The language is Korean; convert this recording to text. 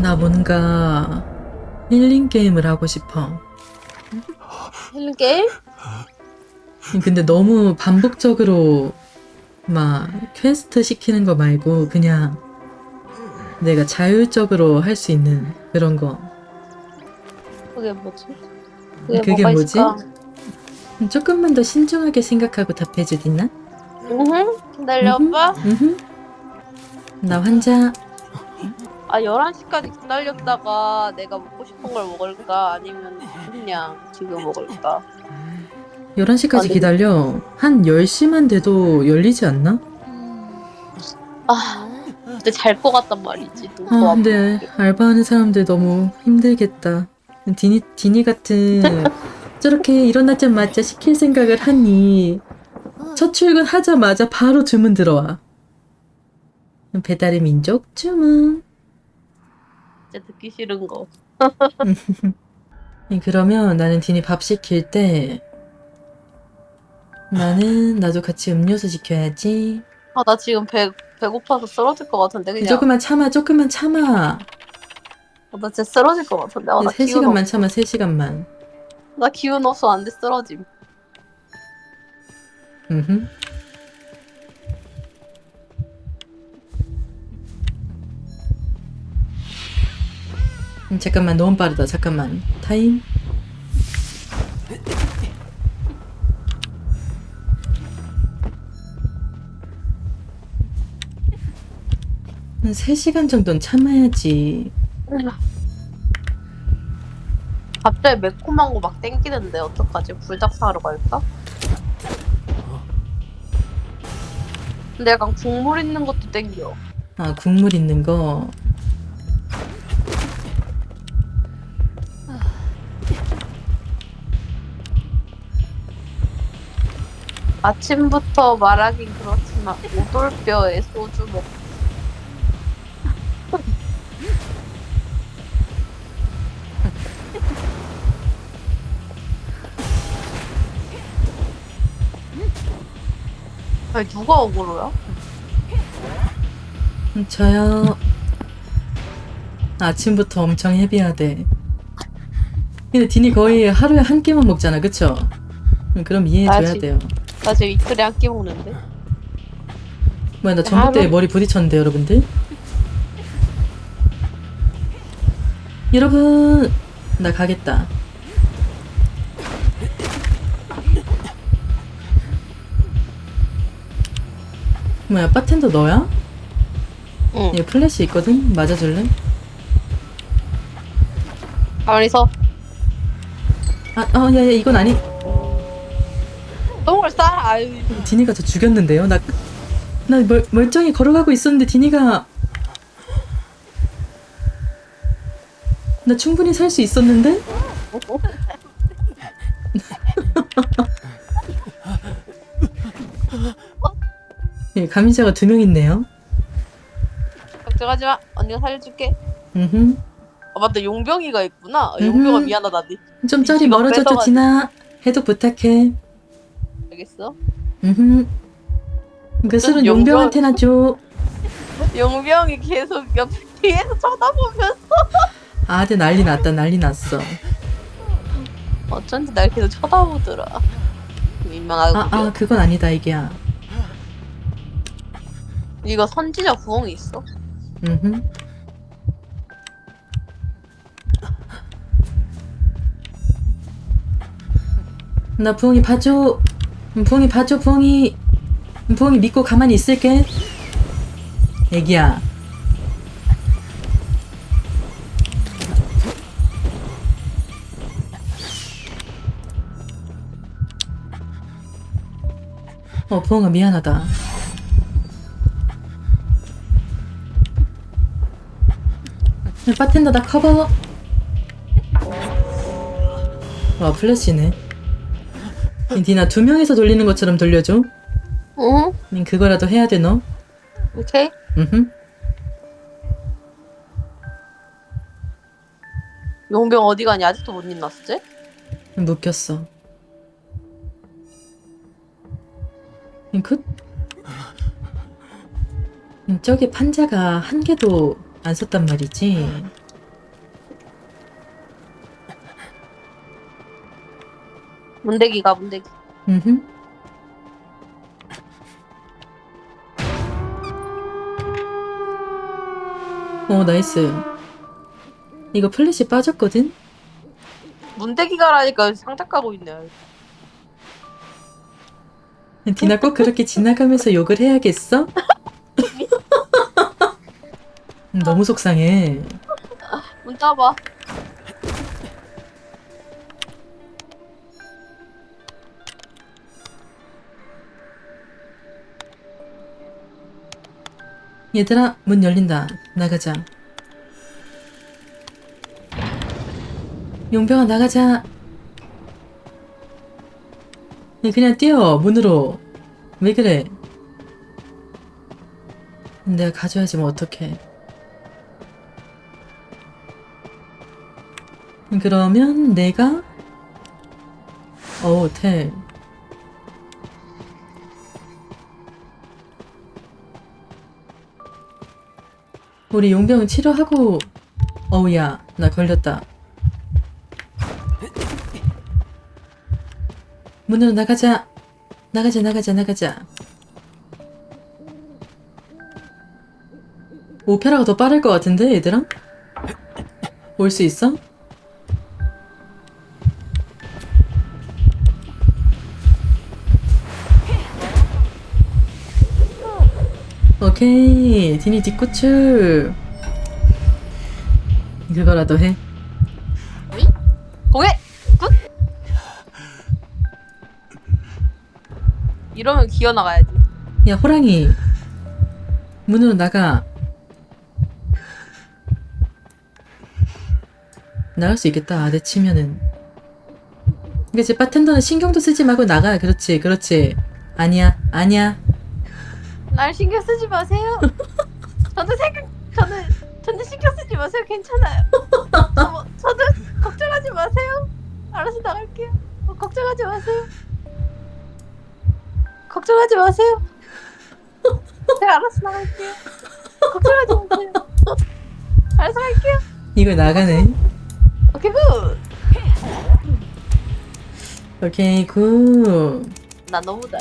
나 뭔가 힐링 게임을 하고 싶어. 힐링 게임? 근데 너무 반복적으로 막 퀘스트 시키는 거 말고 그냥 내가 자율적으로 할 수 있는 그런 거. 그게 뭐지? 그게 뭐가 뭐지? 조금만 더 신중하게 생각하고 답해주겠나? 응? 기다려. 오빠. 음. 나 환자. 아 11시까지 기다렸다가 내가 먹고 싶은 걸 먹을까 아니면 그냥 지금 먹을까? 11시까지 아니. 기다려. 한 10시만 돼도 열리지 않나? 아 근데 잘 것 같단 말이지. 또 아, 더 근데 알바하는 사람들 너무 힘들겠다. 디니, 디니 같은 저렇게 일어나자마자 시킬 생각을 하니 첫 출근 하자마자 바로 주문 들어와. 배달의 민족 주문. 진짜 듣기 싫은 거. 그러면 나는 디니 밥 시킬 때 나는 나도 같이 음료수 시켜야지. 아 나 지금 배 배고파서 쓰러질 것 같은데 그냥. 조금만 참아, 조금만 참아. 아, 나 진짜 쓰러질 것 같은데. 아, 나 세 기운 없. 3시간만 참아, 3시간만. 나 기운 없어 안 돼 쓰러짐. 음. 음, 잠깐만 너무 빠르다. 잠깐만 타임. 한 3시간 정도는 참아야지. 갑자기 매콤한 거 막 땡기는데 어떡하지? 불닭 사러 갈까? 근데 약간 국물 있는 것도 땡겨. 아, 국물 있는 거. 아침부터 말하긴 그렇지만 오돌뼈에 소주 먹. 아니 누가 억울해요? 음, 저요. 아침부터 엄청 헤비하대. 근데 디니 거의 하루에 한 끼만 먹잖아, 그쵸? 음, 그럼 이해해줘야 아직- 돼요. 나 지금 이틀에 한 끼 먹는데. 뭐야, 나 전봇대에 하루- 머리 부딪혔는데, 여러분들? 여러분! 나 가겠다. 뭐야, 바텐더 너야? 응. 얘 플래시 있거든? 맞아줄래? 가만히 서. 아, 어, 야, 야, 이건 아니. 똥을 싸. 아유. 디니가 저 죽였는데요? 나, 나 멀, 멀쩡히 걸어가고 있었는데 디니가 나 충분히 살 수 있었는데? 예, 감시자가 두 명 있네요. 걱정하지 마. 언니가 살려줄게. 음흠. 아 맞다 용병이가 있구나. 용병아 미안하다 니. 좀 저리 직업 멀어졌죠, 뺏어가지고. 디나. 해독 부탁해. 음흠. 그 술은 용병- 용병한테나 줘. 용병이 계속 옆 뒤에서 쳐다보면서 아들 난리 났다, 난리 났어. 어쩐지 날 계속 쳐다보더라. 민망하고 아, 아, 그건 아니다, 이게야. 이거 선지자 부엉이 있어. 음흠. 나 부엉이 봐줘. 음, 부엉이 봐줘, 부엉이. 음, 부엉이 믿고 가만히 있을게. 애기야. 어, 부엉아 미안하다. 바텐더 나 커버. 와 플래시네. 디나 두 명이서 돌리는 것처럼 돌려줘. 응? 음, 그거라도 해야 돼 너. 오케이. 음. 용병 어디 가니 아직도 못 입났지? 묶였어. 음, 그 음, 저기 판자가 한 개도 안 썼단 말이지. 문대기가 문대기. 음흠. 오, 나이스. 이거 플래시 빠졌거든? 문대기가라니까 상tak하고 있네. 디나 꼭 그렇게 지나가면서 욕을 해야겠어? 음, 너무 속상해. 문 따봐. 얘들아, 문 열린다. 나가자. 용병아, 나가자. 얘 그냥 뛰어, 문으로. 왜 그래? 내가 가져야지, 뭐, 어떡해. 그러면 내가, 어 텔. 우리 용병 치료하고 어우야 나 걸렸다 문으로 나가자 나가자 나가자 나가자 오페라가 더 빠를 것 같은데 얘들아? 올 수 있어? 오케이. 디니 뒷구출. 그거라도 해. 공해 굿. 이러면 기어 나가야지. 야 호랑이. 문으로 나가. 나갈 수 있겠다. 아대 치면은. 그치 바텐더는 신경도 쓰지 말고 나가. 그렇지 그렇지. 아니야 아니야 날 신경 쓰지 마세요. 저도 생각 저는 저는 신경 쓰지 마세요. 괜찮아요. 저, 뭐, 저도 걱정하지 마세요. 알아서 나갈게요. 어, 걱정하지 마세요. 걱정하지 마세요. 제가 알아서 나갈게요. 걱정하지 마세요. 알아서 갈게요. 이거 나가네 오케이 굿. 오케이 굿 나 너무 잘.